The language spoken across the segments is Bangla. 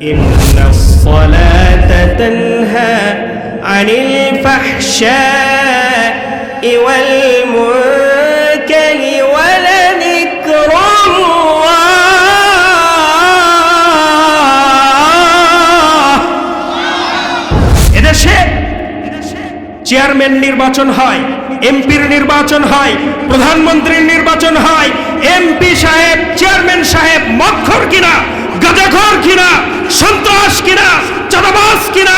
إن الصلاة تنهى عن الفحشاء والمنكر ولذكر الله এদেশে চেয়ারম্যান নির্বাচন হয় এমপির নির্বাচন হয় প্রধানমন্ত্রীর নির্বাচন হয় এমপি সাহেব চেয়ারম্যান সাহেব মক্ষর কিনা গাজাখর কিনা, সন্ত্রাস কিনা চাঁদাবাস কিনা,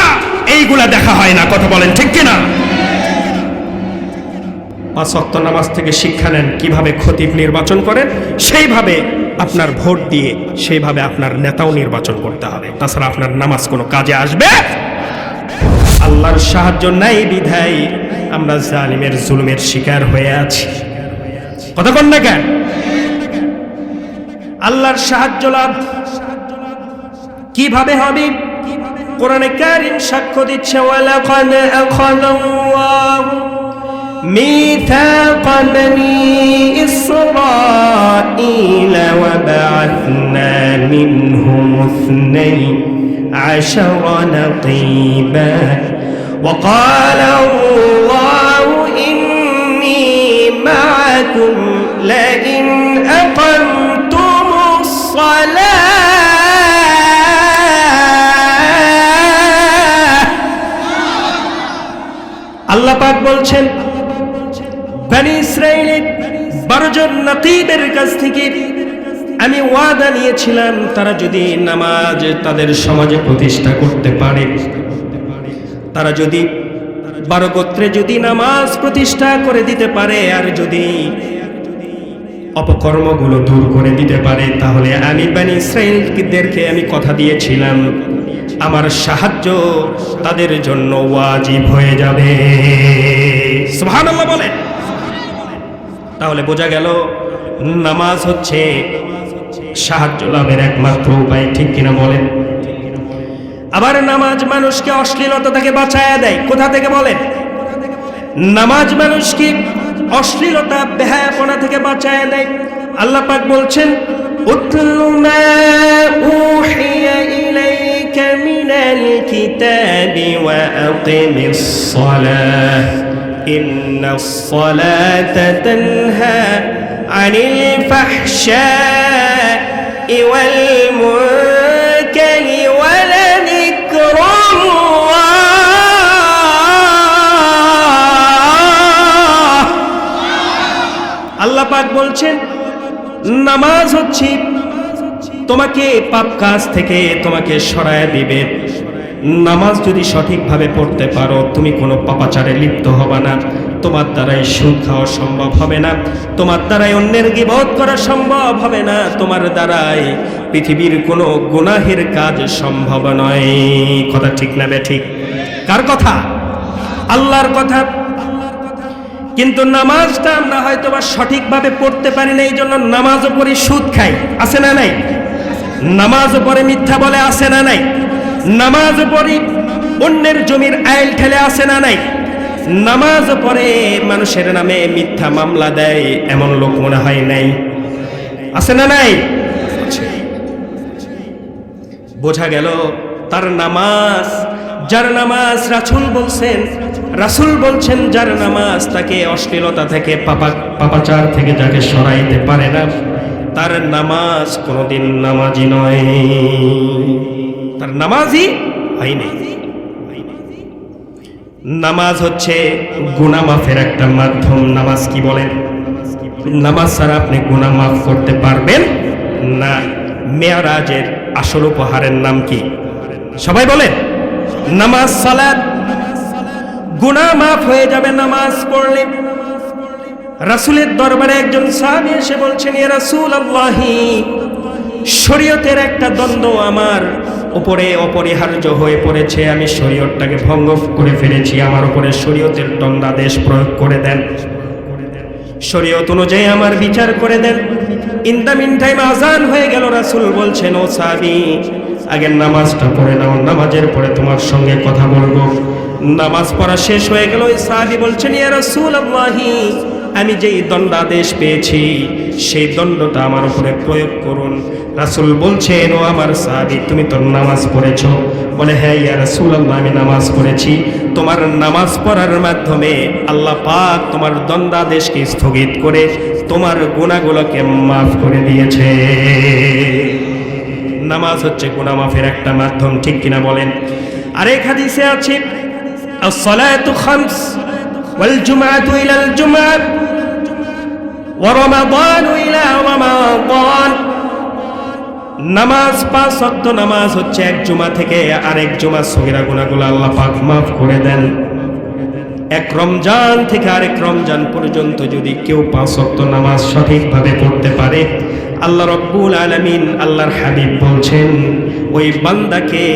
এইগুলা দেখা হয় না, কথা বলেন ঠিক কিনা? পাঁচ ওয়াক্ত নামাজ থেকে শিক্ষা নেন, কীভাবে খতিব নির্বাচন করেন, সেইভাবে আপনার ভোট দিয়ে, সেইভাবে আপনার নেতাও নির্বাচন করতে হবে। তাছাড়া আপনার নামাজ কোনো কাজে আসবে? আল্লাহর সাহায্য নাই বিধায় আমরা জালিমের জুলুমের শিকার হয়ে আছি। কথা কন না কেন? আল্লাহর সাহায্য লাভ কিভাবে হবে কোরআনে কারিম সাক্ষ্য দিচ্ছে ওয়ালাকাদ আখাযাল্লাহু ميثاق بني إسرائيل وبعثنا منهم اثني عشر نقيبا وقال الله إني معكم لئن أقمتم الصلاة আল্লাহ পাক বলছেন, বানি ইসরায়েলের বারো জন নাকিবের কাছ থেকে আমি ওয়াদা নিয়েছিলাম, তারা যদি নামাজ তাদের সমাজে প্রতিষ্ঠা করতে পারে। তারা যদি বারো গোত্রে যদি নামাজ প্রতিষ্ঠা করে দিতে পারে, আর যদি অপকর্মগুলো দূর করে দিতে পারে, তাহলে আমি বানি ইসরায়েলদেরকে আমি কথা দিয়েছিলাম। আমার সাহায্য তাদের জন্য ওয়াজিব হয়ে যাবে। বলে তাহলে বোঝা গেল নামাজ হচ্ছে সাহায্য লাভের একমাত্র উপায়, ঠিক কিনা বলেন? আবার নামাজ মানুষকে অশ্লীলতা থেকে বাঁচায় দেয়, কোথা থেকে বলেন? নামাজ মানুষকে অশ্লীলতা, বেহায়াপনা থেকে বাঁচায় দেয়। আল্লাহ পাক বলছেন উতলু মা উহিয়া ইলাইকা মিনাল কিতাবি ওয়া আকিমিস সালাহ ইন্নাস সালাতা তানহা আনিল ফাহশাই ওয়াল মুনকারি ولذكر الله আল্লাহ পাক বলছেন নামাজ হচ্ছে তোমাকে পাপ কাজ থেকে তোমাকে সরায় দিবে। নামাজ যদি সঠিকভাবে পড়তে পারো, তুমি কোনো পাপাচারে লিপ্ত হবে না। তোমার দ্বারাই সুদ খাওয়া সম্ভব হবে না। তোমার দ্বারাই অন্যের গিবত করা সম্ভব হবে না। তোমার দ্বারাই পৃথিবীর কোনো গুনাহের কাজ সম্ভব নয়। কথা ঠিক না ঠিক? কার কথা? আল্লাহর কথা। কিন্তু নামাজটা আমরা হয়তো বা সঠিকভাবে পড়তে পারি না এই জন্য নামাজও পড়ি সুদ খাই। আছে না নাই? নামাজও পরে মিথ্যা বলে আছে না নাই? নামাজ পরে অন্যের জমির আইল ঠেলে আসে না নাই? নামাজ পরে মানুষের নামে মিথ্যা মামলা দেয় এমন লোক মনে হয় নাই? আছে না নাই? বোঝা গেল তার নামাজ, যার নামাজ রাসুল বলছেন রাসুল বলছেন যার নামাজ তাকে অশ্লীলতা থেকে, পাপা পাপাচার থেকে যাকে সরাইতে পারে না। তার নামাজ কোনোদিন নামাজি নয়। তার নামাজই হয়নি নামাজ হচ্ছে গুনা মাফের একটা মাধ্যম। নামাজ কি বলেন? নামাজ ছাড়া আপনি গুনা মাফ করতে পারবেন না। মেয়ারাজের আসল উপহারের নাম কি? সবাই বলেন। নামাজ সালাত। গুনা মাফ হয়ে যাবে নামাজ পড়লে। রাসুলের দরবারে একজন সাহাবী এসে বলছেন, ইয়া রাসূল আল্লাহি শরীয়তের একটা দ্বন্দ্ব আমার উপরে অপরিহার্য হয়ে পড়েছে। আমি শরীয়তটাকে ভঙ্গ করে ফেলেছি। আমার উপরে শরীয়তের দণ্ডাদেশ প্রয়োগ করে দেন। শরীয়ত অনুযায়ী আমার বিচার করে দেন। ইন দ্য মিন টাইম আজান হয়ে গেল। রাসূল বলছেন, ও সাহাবী, আগের নামাজটা পড়ে নাও। নামাজের পরে তোমার সঙ্গে কথা বলব। নামাজ পড়া শেষ হয়ে গেল। সাহাবী বলছেন, ইয়া রাসূলুল্লাহি আমি যেই দণ্ডাদেশ পেয়েছি সেই দণ্ডটা আমার উপরে প্রয়োগ করুন রাসুল বলছেন ও আমার সাহাবি তুমি তোর নামাজ পড়েছ বলে হ্যাঁ ইয়া রাসুল আমি নামাজ পড়েছি তোমার নামাজ পড়ার মাধ্যমে আল্লাহ পাক তোমার দণ্ডাদেশকে স্থগিত করে তোমার গুণাগুলোকে মাফ করে দিয়েছে নামাজ হচ্ছে গুনাহ মাফের একটা মাধ্যম ঠিক কিনা বলেন আরেক হাদিসে আছে الصلاة خمس والجمعة إلى الجمعة ورمضان إلى رمضان নামাজ পাঁচ ওয়াক্ত নামাজ হচ্ছে এক জুমা থেকে আরেক জুমা সগিরা গুনাহগুলো আল্লাহ পাক মাফ করে দেন এক রমজান থেকে আরেক রমজান পর্যন্ত যদি কেউ পাঁচ ওয়াক্ত নামাজ সঠিকভাবে পড়তে পারে আল্লাহ রব্বুল আলামিন আল্লাহর হাবিব বলছেন ওই বান্দাকে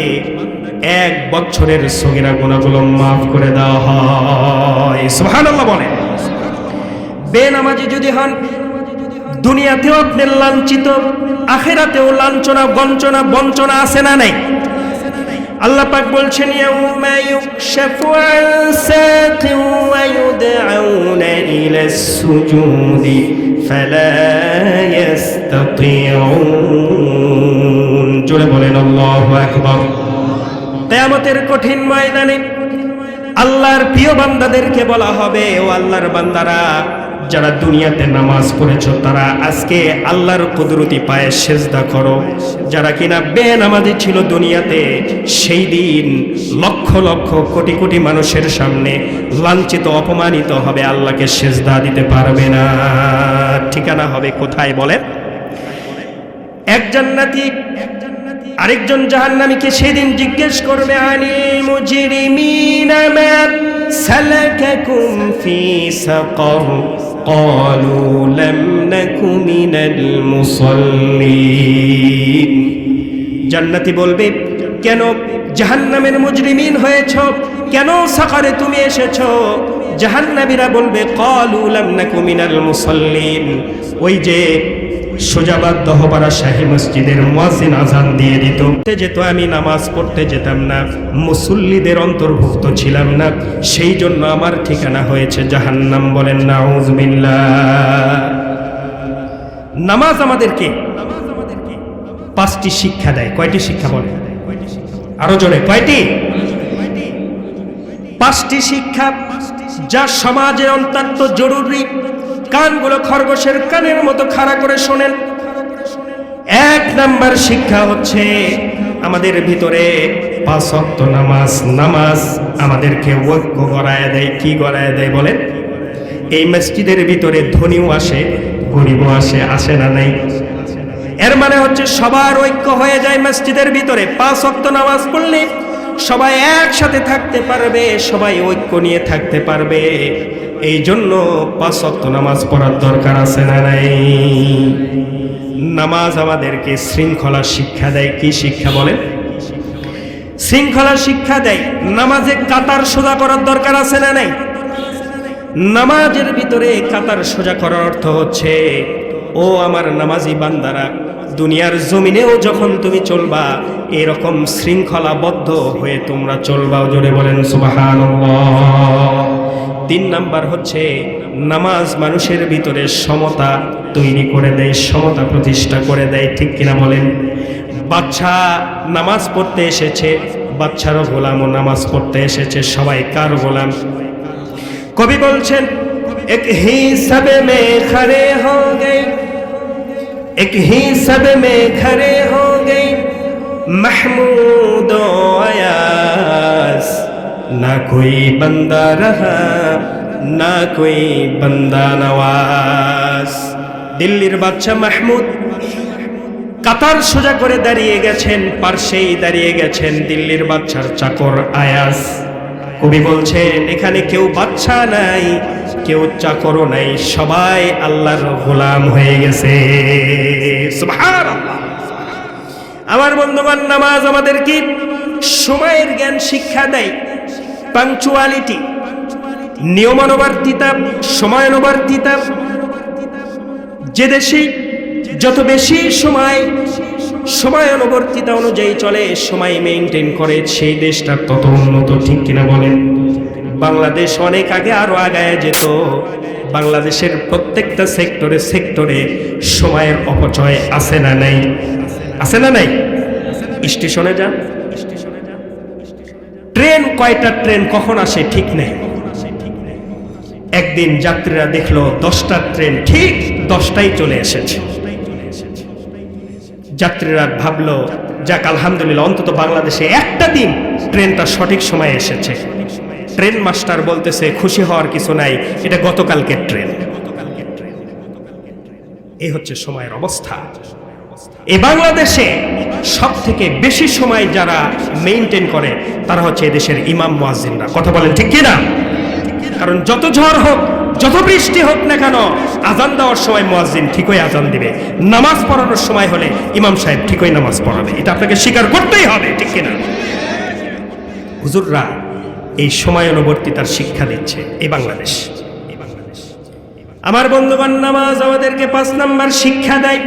এক বছরের সগিরা গুনাহগুলো মাফ করে দেওয়া হয়। সুবহানাল্লাহ বলেন। বেনামাজি যদি হন, দুনিয়াতেও আপনি লাঞ্ছিত, আখেরাতেও লাঞ্ছনা, বঞ্চনা বঞ্চনা আছে না নাই? আল্লাহ পাক বলছেন জোরে বলেন, আল্লাহু কিয়ামতের কঠিন ময়দানে আল্লাহর প্রিয় বান্দাদেরকে বলা হবে, ও আল্লাহর বান্দারা, যারা দুনিয়াতে নামাজ পড়েছো, তারা আজকে আল্লাহর কুদরতি পায়ে সেজদা করো। যারা কিনা বেনামাজি ছিল দুনিয়াতে, সেই দিন লক্ষ লক্ষ কোটি কোটি মানুষের সামনে লাঞ্ছিত, অপমানিত হবে, আল্লাহকে সেজদা দিতে পারবে না। ঠিকানা হবে কোথায় বলেন? এক জান্নাতি আরেকজন জাহান্নামীকে সেদিন জিজ্ঞেস করবে জান্নাতি বলবে, কেন জাহান্নামের মুজরিমিন হয়েছ? কেন সাকারে তুমি এসেছ? জাহান্নাবিরা বলবে, কল লাম নাকু মুসল্লিম ওই যে সোজাবাদ দহবারা শাহী মসজিদের মুয়াজ্জিন আজান দিয়ে দিত। যেত আমি, নামাজ পড়তে যেতাম না। মুসল্লিদের অন্তর্ভুক্ত ছিলাম না। সেই জন্য আমার ঠিকানা হয়েছে জাহান্নাম বলেন নাউজুবিল্লাহ নামাজ আমাদেরকে পাঁচটি শিক্ষা দেয়। কয়টি শিক্ষা বলে? আরও জোরে। কয়টি? পাঁচটি শিক্ষা যা সমাজে অত্যন্ত জরুরি। কানগুলো খরগোশের কানের মতো খাড়া করে শোনেন। এক নাম্বার শিক্ষা হচ্ছে আমাদের ভিতরে পাঁচ ওয়াক্ত নামাজ নামাজ আমাদেরকে ঐক্য গড়ায় দেয়। কি গড়ায় দেয় বলেন? এই মসজিদের ভিতরে ধনীও আসে, গরিবও আসে আসে না নাই? এর মানে হচ্ছে সবার ঐক্য হয়ে যায় মসজিদের ভিতরে। পাঁচ ওয়াক্ত নামাজ পড়লে সবাই একসাথে থাকতে পারবে, সবাই ঐক্য নিয়ে থাকতে পারবে। এই জন্য পাঁচ নামাজ পড়ার দরকার আছে না নাই? নামাজ আমাদেরকে শৃঙ্খলা শিক্ষা দেয়, কি শিক্ষা বলেন? শৃঙ্খলা শিক্ষা দেয়, নামাজে কাতার সোজা করার দরকার আছে না নাই? নামাজের ভিতরে কাতার সোজা করার অর্থ হচ্ছে, ও আমার নামাজি বান্দারা, দুনিয়ার জমিনেও যখন তুমি চলবা, এরকম শৃঙ্খলাবদ্ধ হয়ে তোমরা চলবা জোরে বলেন সুবাহান তিন নাম্বার হচ্ছে নামাজ মানুষের ভিতরে সমতা তৈরি করে দেয় সমতা প্রতিষ্ঠা করে দেয় ঠিক কিনা বলেন বাচ্চা নামাজ পড়তে এসেছে বাচ্চারও গোলাম ও নামাজ পড়তে এসেছে সবাই কার গোলাম কবি বলছেন এক হি সবে মে খড়ে হো গই এক হি সবে মে খড়ে হো গই महमूद आयास না কই بندہ رہا না কই বান্দা নওয়াজ দিল্লির বাদশাহ মাহমুদ কাতার সোজা করে দাঁড়িয়ে গেছেন, পার্শ্বেই দাঁড়িয়ে গেছেন দিল্লির বাদশার চাকর আয়াস কবি বলছেন, এখানে কেউ বাচ্চা নাই, কেউ চাকরও নাই, সবাই আল্লাহর গোলাম হয়ে গেছে। আমার বন্ধুবান নামাজ আমাদের কি? সময়ের জ্ঞান শিক্ষা দেয়। পাংচুয়ালিটি নিয়মানুবর্তিতা সময়ানুবর্তিতা যে দেশে যত বেশি সময় সময়ানুবর্তিতা অনুযায়ী চলে সময় মেনটেন করে সেই দেশটা তত উন্নত ঠিক কিনা বলেন বাংলাদেশ অনেক আগে আরও আগায় যেত বাংলাদেশের প্রত্যেকটা সেক্টরে সেক্টরে সময়ের অপচয় আছে না নাই আছে না নাই স্টেশনে যান ট্রেন, কয়টা ট্রেন, কখন আসে ঠিক নেই। একদিন যাত্রীরা দেখল দশটা ট্রেন ঠিক দশটাই চলে এসেছে। যাত্রীরা ভাবলো, যাক, আলহামদুলিল্লাহ, অন্তত বাংলাদেশে একটা দিন ট্রেনটা সঠিক সময়ে এসেছে। ট্রেন মাস্টার বলতেছে, খুশি হওয়ার কিছু নাই, এটা গতকালকের ট্রেন। এই হচ্ছে সময়ের অবস্থা। এই বাংলাদেশে সব থেকে বেশি সময় যারা মেইনটেইন করে, তারা হচ্ছে এদেশের ইমাম মুয়াজ্জিনরা। কথা বলেন ঠিক কিনা? কারণ যত ঝড় হোক, যত বৃষ্টি হোক না কেন, আজান দেওয়ার সময় মুয়াজ্জিন ঠিকই আজান দিবে। নামাজ পড়ানোর সময় হলে ইমাম সাহেব ঠিকই নামাজ পড়াবে। এটা আপনাকে স্বীকার করতেই হবে, ঠিক কিনা? হুজুররা এই সময় অনুবর্তিতার শিক্ষা দিচ্ছে এই বাংলাদেশ। আমার বন্ধুবান নামাজ আমাদেরকে পাঁচ নাম্বার শিক্ষা দেয়।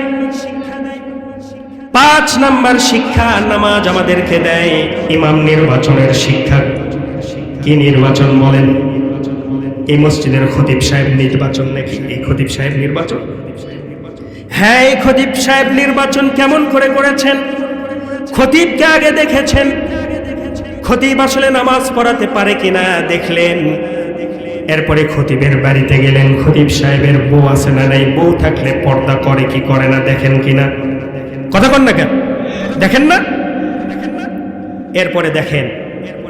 পাঁচ নাম্বার শিক্ষা নামাজ আমাদেরকে দেয় ইমাম নির্বাচনের শিক্ষা। কি নির্বাচন বলেন? এই মসজিদের খতিব সাহেব নির্বাচন নাকি? এই খতিব সাহেব নির্বাচন? হ্যাঁ এই খতিব সাহেব নির্বাচন কেমন করে করেছেন? খতিবকে আগে দেখেছেন। খতিব আসলে নামাজ পড়াতে পারে কিনা দেখলেন। এরপরে খতিবের বাড়িতে গেলেন। খতিব সাহেবের বউ আছে না নাই? বউ থাকলে পর্দা করে কি করে না দেখেন কিনা? কথা কন না কেন? দেখেন না? এরপরে দেখেন,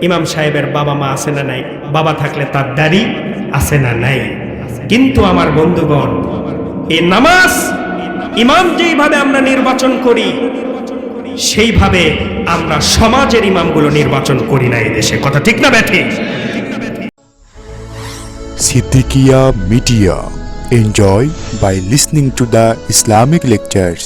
ইমাম সাহেবের বাবা মা আছে না নাই? বাবা থাকলে তার দাড়ি আছে না নাই? কিন্তু আমার বন্ধুগণ এই নামাজ ইমাম যেইভাবে আমরা নির্বাচন করি, সেইভাবে আমরা সমাজের ইমামগুলো নির্বাচন করি না এই দেশে। কথা ঠিক না ব্যাঠি Siddiqia Media. Enjoy by listening to the Islamic lectures.